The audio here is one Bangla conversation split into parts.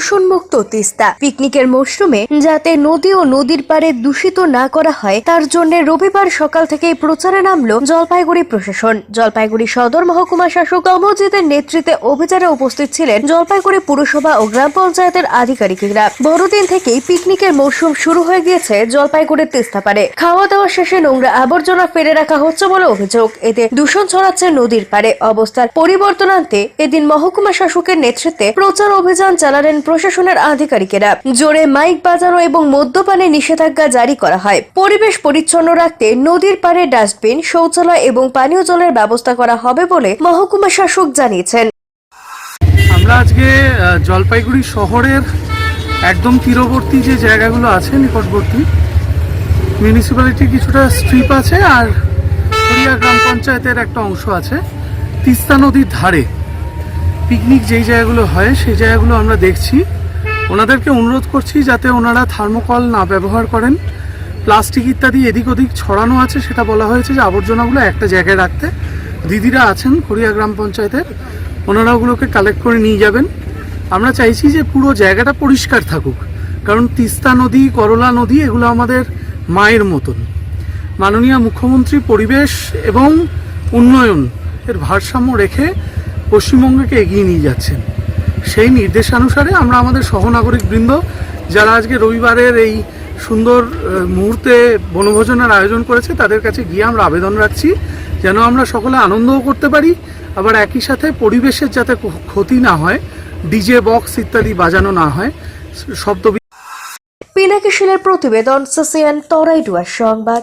দূষণমুক্ত তিস্তা। পিকনিকের মরশুমে যাতে নদী ও নদীর পাড়ে দূষিত না করা হয়, তার জন্য রবিবার সকাল থেকেই প্রচারে নামলো জলপাইগুড়ি প্রশাসন। জলপাইগুড়ি সদর মহকুমা শাসক অমরজিতের নেতৃত্বে অভিযানে উপস্থিত ছিলেন জলপাইগুড়ি পুরসভা ও গ্রাম পঞ্চায়েতের আধিকারিকেরা। বড়দিন থেকেই পিকনিকের মরশুম শুরু হয়ে গিয়েছে জলপাইগুড়ির তিস্তা পারে খাওয়া দাওয়া শেষে নোংরা আবর্জনা ফেলে রাখা হচ্ছে বলে অভিযোগ। এতে দূষণ ছড়াচ্ছে নদীর পারে অবস্থার পরিবর্তন আনতে এদিন মহকুমা শাসকের নেতৃত্বে প্রচার অভিযান চালালেন প্রশাসনের আধিকারিকেরা। জোরে মাইক বাজানো এবং মদ্যপানে নিষেধাজ্ঞা জারি করা হয়। পরিবেশ পরিচ্ছন্ন রাখতে নদীর পাড়ে ডাস্টবিন, শৌচালয় এবং পানীয় জলের ব্যবস্থা করা হবে বলে মহকুমা শাসক জানিয়েছেন। আমরা আজকে জলপাইগুড়ি শহরের একদম তীরবর্তী যে জায়গাগুলো আছে, নিকটবর্তী মিউনিসিপ্যালিটি কিছুটা স্ট্রিপ আছে আর গ্রাম পঞ্চায়েতের একটা অংশ আছে, তিস্তা নদীর ধারে। পিকনিক যেই জায়গাগুলো হয়, সেই জায়গাগুলো আমরা দেখছি। ওনাদেরকে অনুরোধ করছি যাতে ওনারা থার্মোকল না ব্যবহার করেন। প্লাস্টিক ইত্যাদি এদিক ওদিক ছড়ানো আছে, সেটা বলা হয়েছে যে আবর্জনাগুলো একটা জায়গায় রাখতে। দিদিরা আছেন খড়িয়া গ্রাম পঞ্চায়েতের, ওনারা ওগুলোকে কালেক্ট করে নিয়ে যাবেন। আমরা চাইছি যে পুরো জায়গাটা পরিষ্কার থাকুক। কারণ তিস্তা নদী, করলা নদী, এগুলো আমাদের মায়ের মতন। মাননীয় মুখ্যমন্ত্রী পরিবেশ এবং উন্নয়ন এর ভারসাম্য রেখে পশ্চিমবঙ্গকে এগিয়ে নিয়ে যাচ্ছেন। সেই নির্দেশানুসারে আমরা আমাদের সহনাগরিক বৃন্দ যারা আজকে রবিবারের এই সুন্দর মুহূর্তে বনভোজনের আয়োজন করেছে, তাদের কাছে গিয়ে আমরা আবেদন রাখছি, যেন আমরা সকলে আনন্দও করতে পারি, আবার একই সাথে পরিবেশের যাতে ক্ষতি না হয়, ডিজে, বক্স ইত্যাদি বাজানো না হয় শব্দ পিনাকি শিলের প্রতিবেদন সাসিয়ান তরাইডুয়ার সংবাদ।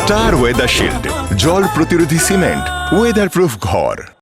স্টার ওয়েদার শিল্ড জল প্রতিরোধী সিমেন্ট ওয়েদার প্রুফ ঘর।